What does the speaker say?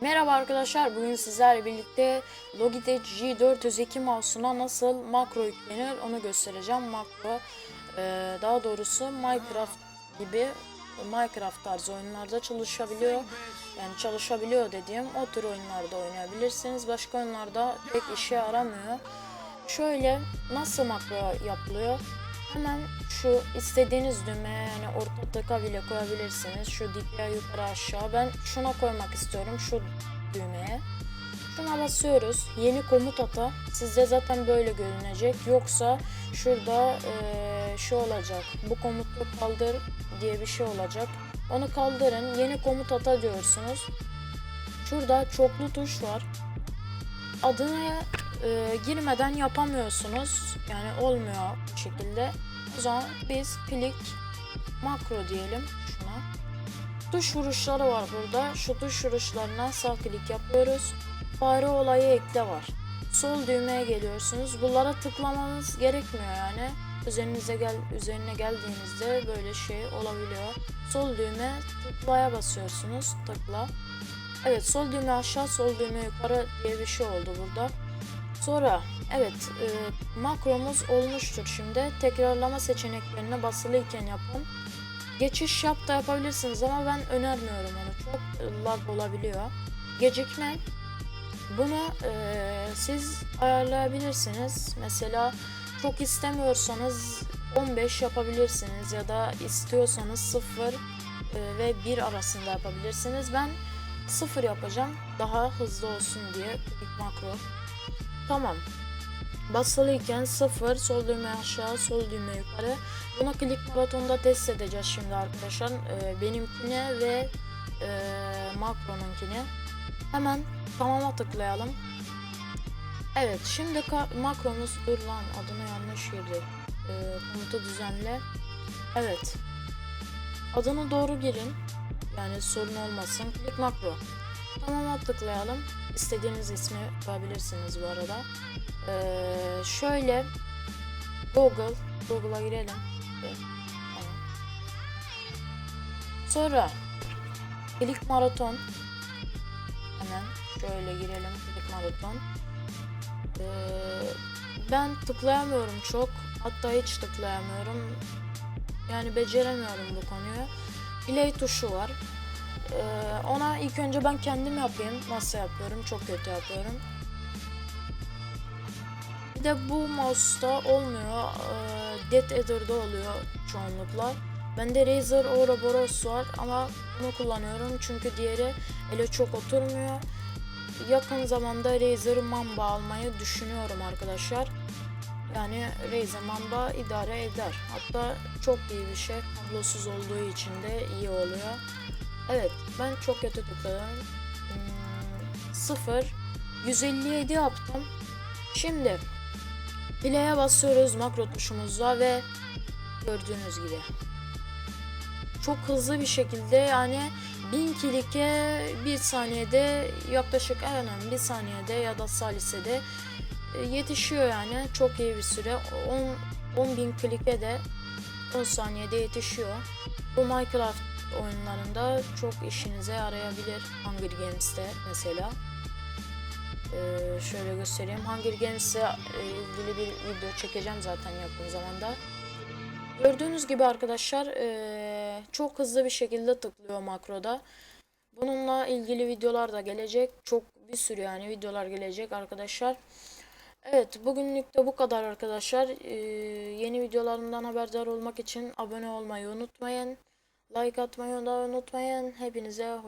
Merhaba arkadaşlar, bugün sizlerle birlikte Logitech G402 mouse'una nasıl makro yüklenir onu göstereceğim. Makro, e, daha doğrusu Minecraft gibi Minecraft tarzı oyunlarda çalışabiliyor. Yani çalışabiliyor dediğim o tür oyunlarda oynayabilirsiniz. Başka oyunlarda pek işe yaramıyor. Şöyle nasıl makro yapılıyor? Hemen şu istediğiniz düğmeye yani orta tıka bile koyabilirsiniz. Şu dipya yukarı aşağı. Ben şuna koymak istiyorum. Şu düğmeye. Şuna basıyoruz. Yeni komut ata. Sizde zaten böyle görünecek. Yoksa şurada eee, şu olacak. Bu komutu kaldır diye bir şey olacak. Onu kaldırın. Yeni komut ata diyorsunuz. Şurada çoklu tuş var. Adını e, girmeden yapamıyorsunuz. Yani olmuyor bu şekilde. O zaman biz klik makro diyelim şuna. Tuş vuruşları var burada. Şu tuş vuruşlarına sağ klik yapıyoruz. Fare olayı ekle var. Sol düğmeye geliyorsunuz. Bunlara tıklamanız gerekmiyor yani. Üzerinize gel üzerine geldiğinizde böyle şey olabiliyor. Sol düğme tıklaya basıyorsunuz. Tıkla. Evet sol düğme aşağı sol düğme yukarı diye bir şey oldu burada. Sonra evet e, makromuz olmuştur şimdi. Tekrarlama seçeneklerine basılıyken yapın. Geçiş yap da yapabilirsiniz ama ben önermiyorum onu. Çok e, lag olabiliyor. Gecikme bunu e, siz ayarlayabilirsiniz. Mesela çok istemiyorsanız 15 yapabilirsiniz ya da istiyorsanız 0 e, ve 1 arasında yapabilirsiniz. Ben 0 yapacağım daha hızlı olsun diye ilk makro. Tamam. Basılıyken 0, sol düğme aşağı, sol düğme yukarı. Bunu klik maratonda test edeceğiz şimdi arkadaşlar. Ee, benimkine ve e, makronunkine. Hemen tamama tıklayalım. Evet şimdi makromuz dur lan adını yanlış girdi. Ee, komutu düzenle. Evet. Adını doğru girin. Yani sorun olmasın. Klik makro. Tamama tıklayalım. İstediğiniz ismi koyabilirsiniz bu arada. Ee, şöyle Google Google'a girelim. Sonra Klik Maraton hemen şöyle girelim Klik Maraton. Ee, ben tıklayamıyorum çok. Hatta hiç tıklayamıyorum. Yani beceremiyorum bu konuyu. Play tuşu var. Ee, ona ilk önce ben kendim yapayım. Nasıl yapıyorum? Çok kötü yapıyorum. Bir de bu mouse'da olmuyor. Ee, Dead Adder'da oluyor çoğunlukla. Bende Razer Ouroboros var ama bunu kullanıyorum çünkü diğeri ele çok oturmuyor. Yakın zamanda Razer Mamba almayı düşünüyorum arkadaşlar. Yani Razer Mamba idare eder. Hatta çok iyi bir şey. Kablosuz olduğu için de iyi oluyor. Evet ben çok kötü tıkladım. Hmm, 0 157 yaptım. Şimdi play'e basıyoruz makro tuşumuzla ve gördüğünüz gibi çok hızlı bir şekilde yani 1000 klike bir saniyede yaklaşık en önemli bir saniyede ya da salisede e, yetişiyor yani çok iyi bir süre 10 10 bin klike de 10 saniyede yetişiyor. Bu Minecraft oyunlarında çok işinize yarayabilir. Hunger Games'te mesela. Ee, şöyle göstereyim. Hunger Games'e e, ilgili bir video çekeceğim zaten yakın zamanda. Gördüğünüz gibi arkadaşlar e, çok hızlı bir şekilde tıklıyor makroda. Bununla ilgili videolar da gelecek. Çok bir sürü yani videolar gelecek arkadaşlar. Evet bugünlük de bu kadar arkadaşlar. Ee, yeni videolarımdan haberdar olmak için abone olmayı unutmayın. Like atmayı da unutmayın. Hepinize hoşçakalın.